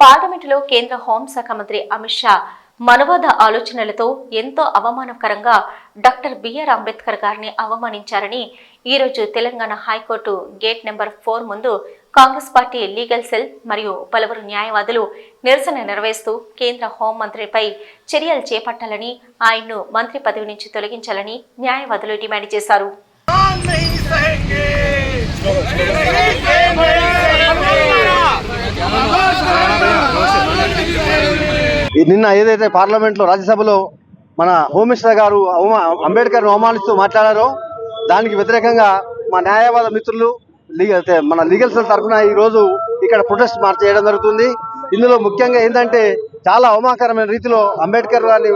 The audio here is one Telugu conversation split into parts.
పార్లమెంటులో కేంద్ర హోంశాఖ మంత్రి అమిత్ షా మనవాద ఆలోచనలతో ఎంతో అవమానకరంగా డాక్టర్ బిఆర్ అంబేద్కర్ గారిని అవమానించారని ఈరోజు Telangana high court gate number four ముందు కాంగ్రెస్ పార్టీ లీగల్ సెల్ మరియు పలువురు న్యాయవాదులు నిరసన నిర్వహిస్తూ కేంద్ర హోంమంత్రిపై చర్యలు చేపట్టాలని ఆయన్ను మంత్రి పదవి నుంచి తొలగించాలని న్యాయవాదులు డిమాండ్ చేశారు. నిన్న ఏదైతే పార్లమెంట్లో రాజ్యసభలో మన హోమ్ మినిస్టర్ గారు అవమా అంబేద్కర్ను అవమానిస్తూ మాట్లాడారో దానికి వ్యతిరేకంగా మా న్యాయవాద మిత్రులు లీగల్ మన లీగల్ సెల్ తరఫున ఈ రోజు ఇక్కడ ప్రొటెస్ట్ మార్చ్ చేయడం జరుగుతుంది. ఇందులో ముఖ్యంగా ఏంటంటే చాలా అవమానకరమైన రీతిలో అంబేద్కర్ గారిని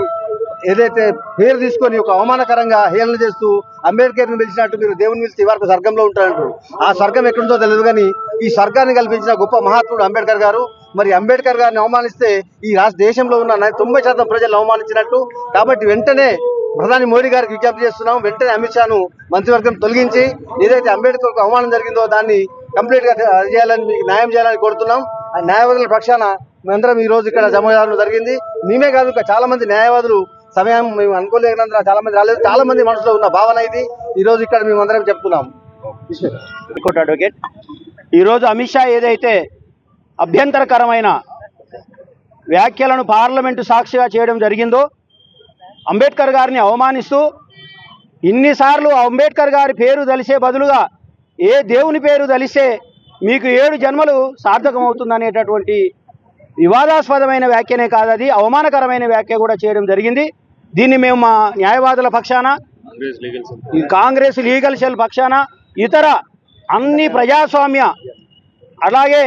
ఏదైతే పేరు తీసుకొని ఒక అవమానకరంగా హేళన చేస్తూ అంబేద్కర్ని పిలిచినట్టు మీరు దేవుని పిలిచి వరకు స్వర్గంలో ఉంటారంటారు. ఆ స్వర్గం ఎక్కడుందో తెలియదు కానీ ఈ స్వర్గాన్ని కల్పించిన గొప్ప మహాత్ముడు అంబేద్కర్ గారు మరి అంబేద్కర్ గారిని అవమానిస్తే ఈ రాష్ట్ర దేశంలో ఉన్న తొంభై శాతం ప్రజలు అవమానించినట్టు. కాబట్టి వెంటనే ప్రధాని మోడీ గారికి విజ్ఞప్తి చేస్తున్నాం వెంటనే అమిత్ షాను మంత్రివర్గం తొలగించి ఏదైతే అంబేద్కర్ అవమానం జరిగిందో దాన్ని కంప్లీట్గా చేయాలని మీకు న్యాయం చేయాలని కోరుతున్నాం. ఆ న్యాయవాదుల పక్షాన మేమందరం ఈ రోజు ఇక్కడ జమ జరిగింది. మేమే కాదు ఇంకా చాలా మంది న్యాయవాదులు సమయం మేము అనుకోలేనందున చాలా మంది రాలేదు. చాలా మంది మనసులో ఉన్న భావన ఇది. ఈ రోజు ఇక్కడ మేమందరం చెప్తున్నాం హైకోర్టు అడ్వకేట్. ఈరోజు అమిత్ షా ఏదైతే అభ్యంతరకరమైన వ్యాఖ్యలను పార్లమెంటు సాక్షిగా చేయడం జరిగిందో అంబేద్కర్ గారిని అవమానిస్తూ ఇన్నిసార్లు అంబేద్కర్ గారి పేరు తలిసే బదులుగా ఏ దేవుని పేరు తలిస్తే మీకు ఏడు జన్మలు సార్థకమవుతుందనేటటువంటి వివాదాస్పదమైన వ్యాఖ్యనే కాదు అది. అవమానకరమైన వ్యాఖ్య కూడా చేయడం జరిగింది. దీన్ని మేము మా న్యాయవాదుల పక్షాన కాంగ్రెస్ లీగల్ సెల్ పక్షాన ఇతర అన్ని ప్రజాస్వామ్య అలాగే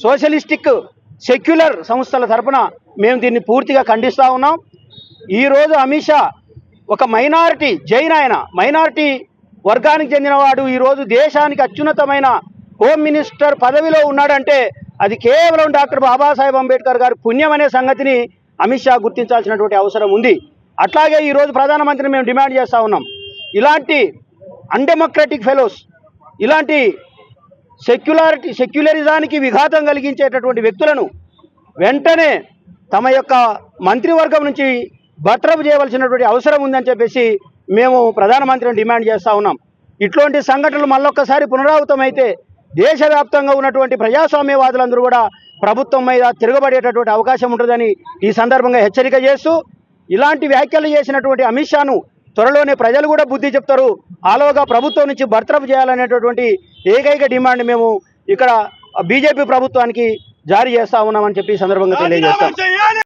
సోషలిస్టిక్ సెక్యులర్ సంస్థల తరపున మేము దీన్ని పూర్తిగా ఖండిస్తూ ఉన్నాం. ఈరోజు అమిత్ షా ఒక మైనారిటీ జైన్ ఆయన మైనారిటీ వర్గానికి చెందినవాడు ఈరోజు దేశానికి అత్యున్నతమైన హోమ్ మినిస్టర్ పదవిలో ఉన్నాడంటే అది కేవలం డాక్టర్ బాబాసాహెబ్ అంబేద్కర్ గారి పుణ్యం అనే సంగతిని అమిత్ షా గుర్తించాల్సినటువంటి అవసరం ఉంది. అట్లాగే ఈరోజు ప్రధానమంత్రిని మేము డిమాండ్ చేస్తూ ఉన్నాం. ఇలాంటి అన్డెమోక్రటిక్ ఫెలోస్ ఇలాంటి సెక్యులారిటీ సెక్యులరిజానికి విఘాతం కలిగించేటటువంటి వ్యక్తులను వెంటనే తమ యొక్క మంత్రివర్గం నుంచి బట్రపు చేయవలసినటువంటి అవసరం ఉందని చెప్పేసి మేము ప్రధానమంత్రిని డిమాండ్ చేస్తూ ఉన్నాం. ఇటువంటి సంఘటనలు మళ్ళొక్కసారి పునరావృతమైతే దేశవ్యాప్తంగా ఉన్నటువంటి ప్రజాస్వామ్యవాదులందరూ కూడా ప్రభుత్వం మీద తిరగబడేటటువంటి అవకాశం ఉంటుందని ఈ సందర్భంగా హెచ్చరిక చేస్తూ ఇలాంటి వ్యాఖ్యలు చేసినటువంటి అమిత్ షాను త్వరలోనే ప్రజలు కూడా బుద్ధి చెప్తారు. ఆలోగా ప్రభుత్వం నుంచి బర్తరఫ్ చేయాలనేటటువంటి ఏకైక డిమాండ్ మేము ఇక్కడ బీజేపీ ప్రభుత్వానికి జారీ చేస్తా ఉన్నామని చెప్పి ఈ సందర్భంగా తెలియజేస్తాం.